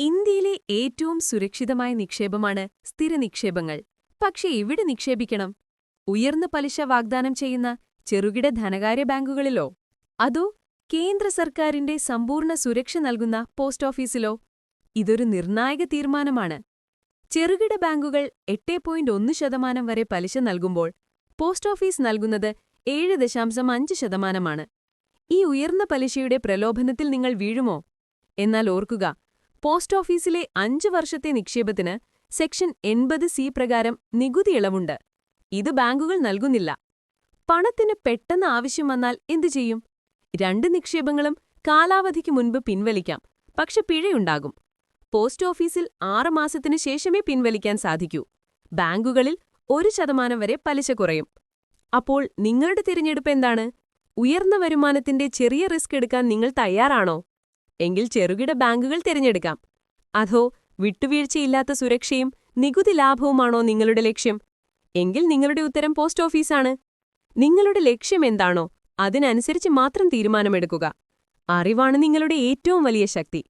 ഇന്ത്യയിലെ ഏറ്റവും സുരക്ഷിതമായ നിക്ഷേപമാണ് സ്ഥിര നിക്ഷേപങ്ങൾ. പക്ഷേ എവിടെ നിക്ഷേപിക്കണം? ഉയർന്ന പലിശ വാഗ്ദാനം ചെയ്യുന്ന ചെറുകിട ധനകാര്യ ബാങ്കുകളിലോ? അതോ കേന്ദ്ര സർക്കാരിന്റെ സമ്പൂർണ സുരക്ഷ നൽകുന്ന പോസ്റ്റ് ഓഫീസിലോ? ഇതൊരു നിർണായക തീരുമാനമാണ്. ചെറുകിട ബാങ്കുകൾ എട്ട് പോയിന്റ് ഒന്ന് ശതമാനം വരെ പലിശ നൽകുമ്പോൾ പോസ്റ്റ് ഓഫീസ് നൽകുന്നത് ഏഴ് ദശാംശം അഞ്ച് ശതമാനമാണ്. ഈ ഉയർന്ന പലിശയുടെ പ്രലോഭനത്തിൽ നിങ്ങൾ വീഴുമോ? എന്നാൽ ഓർക്കുക പോസ്റ്റ് ഓഫീസിലെ അഞ്ച് വർഷത്തെ നിക്ഷേപത്തിന് സെക്ഷൻ എൺപത് സി പ്രകാരം നികുതി ഇളവുണ്ട്. ഇത് ബാങ്കുകൾ നൽകുന്നില്ല. പണത്തിന് പെട്ടെന്ന് ആവശ്യം വന്നാൽ എന്തു ചെയ്യും? രണ്ട് നിക്ഷേപങ്ങളും കാലാവധിക്ക് മുൻപ് പിൻവലിക്കാം. പക്ഷെ പിഴയുണ്ടാകും. പോസ്റ്റ് ഓഫീസിൽ ആറ് മാസത്തിനു ശേഷമേ പിൻവലിക്കാൻ സാധിക്കൂ. ബാങ്കുകളിൽ ഒരു ശതമാനം വരെ പലിശ കുറയും. അപ്പോൾ നിങ്ങളുടെ തിരഞ്ഞെടുപ്പ് എന്താണ്? ഉയർന്ന വരുമാനത്തിന്റെ ചെറിയ റിസ്ക് എടുക്കാൻ നിങ്ങൾ തയ്യാറാണോ? എങ്കിൽ ചെറുകിട ബാങ്കുകൾ തിരഞ്ഞെടുക്കാം. അതോ വിട്ടുവീഴ്ചയില്ലാത്ത സുരക്ഷയും നികുതി ലാഭവുമാണോ നിങ്ങളുടെ ലക്ഷ്യം? എങ്കിൽ നിങ്ങളുടെ ഉത്തരം പോസ്റ്റ് ഓഫീസാണ്. നിങ്ങളുടെ ലക്ഷ്യം എന്താണോ അതിനനുസരിച്ച് മാത്രം തീരുമാനമെടുക്കുക. അറിവാണ് നിങ്ങളുടെ ഏറ്റവും വലിയ ശക്തി.